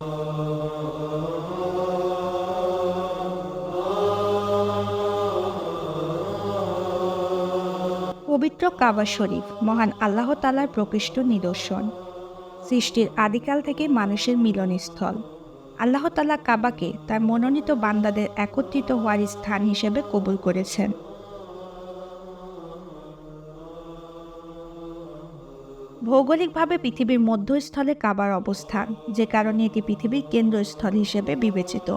পবিত্র কাবা শরীফ, মহান আল্লাহ তালার প্রকৃষ্ট নিদর্শন। সৃষ্টির আদিকাল থেকে মানুষের মিলনস্থল। আল্লাহ তালা কাবাকে তার মনোনীত বান্দাদের একত্রিত হওয়ার স্থান হিসেবে কবুল করেছেন। ভৌগোলিকভাবে পৃথিবীর মধ্যস্থলে কাবার অবস্থান, যে কারণে এটি পৃথিবীর কেন্দ্রস্থল হিসেবে বিবেচিত।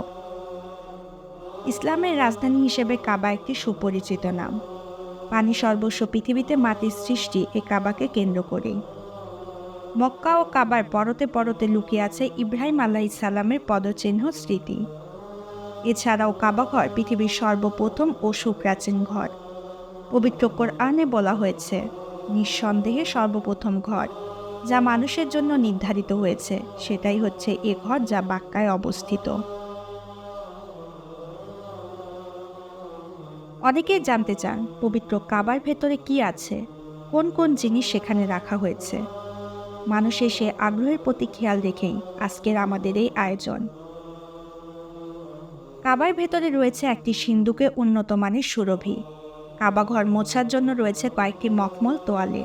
ইসলামের রাজধানী হিসেবে কাবা একটি সুপরিচিত নাম। পানি সর্বস্ব পৃথিবীতে মাটির সৃষ্টি এ কাবাকে কেন্দ্র করেই। মক্কা ও কাবার পরতে পরতে লুকিয়ে আছে ইব্রাহিম আল্লাহ ইসাল্লামের পদচিহ্ন স্মৃতি। এছাড়াও কাবাঘর পৃথিবীর সর্বপ্রথম ও সুপ্রাচীন ঘর। পবিত্র কোরআনে বলা হয়েছে নিঃসন্দেহে সর্বপ্রথম ঘর, যা মানুষের জন্য নির্ধারিত হয়েছে। সেটাই হচ্ছে এ ঘর যা বাক্কায় অবস্থিত। অনেকেই জানতে চান, পবিত্র কাবার ভেতরে কি আছে? কোন কোন জিনিস সেখানে রাখা হয়েছে? মানুষের সে আগ্রহের প্রতি খেয়াল রেখেই আজকের আমাদের এই আয়োজন। কাবার ভেতরে রয়েছে একটি সিন্ধুকে উন্নত মানের সুরভি। কাবাঘর মোছার জন্য রয়েছে কয়েকটি মখমল তোয়ালে।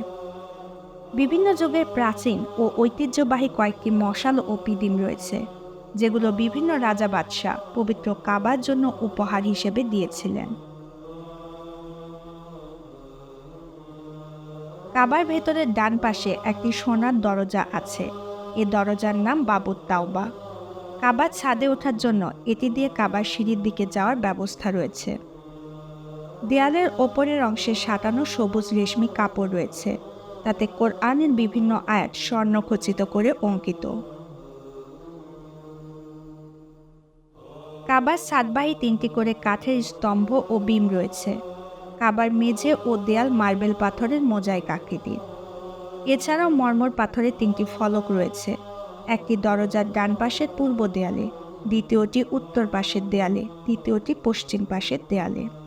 বিভিন্ন যুগের প্রাচীন ও ঐতিহ্যবাহী কয়েকটি মশাল ও পিদিম রয়েছে, যেগুলো বিভিন্ন রাজা বাদশাহ পবিত্র কাবার জন্য উপহার হিসেবে দিয়েছিলেন। কাবার ভেতরের ডান পাশে একটি সোনার দরজা আছে। এ দরজার নাম বাবুর তাওবা। কাবার ছাদে ওঠার জন্য এটি দিয়ে কাবার সিঁড়ির দিকে যাওয়ার ব্যবস্থা রয়েছে। দেয়ালের ওপরের অংশে সাঁটানো সবুজ রেশমি কাপড় রয়েছে। তাতে কোরআনের বিভিন্ন আয়াত স্বর্ণখচিত করে অঙ্কিত। কাবার সাতবাহী তিনটি করে কাঠের স্তম্ভ ও বিম রয়েছে। কাবার মেঝে ও দেয়াল মার্বেল পাথরের মোজাইক আকৃতির। এছাড়াও মর্মর পাথরের তিনটি ফলক রয়েছে। একটি দরজার ডান পাশের পূর্ব দেয়ালে, দ্বিতীয়টি উত্তর পাশের দেয়ালে, তৃতীয়টি পশ্চিম পাশের দেয়ালে।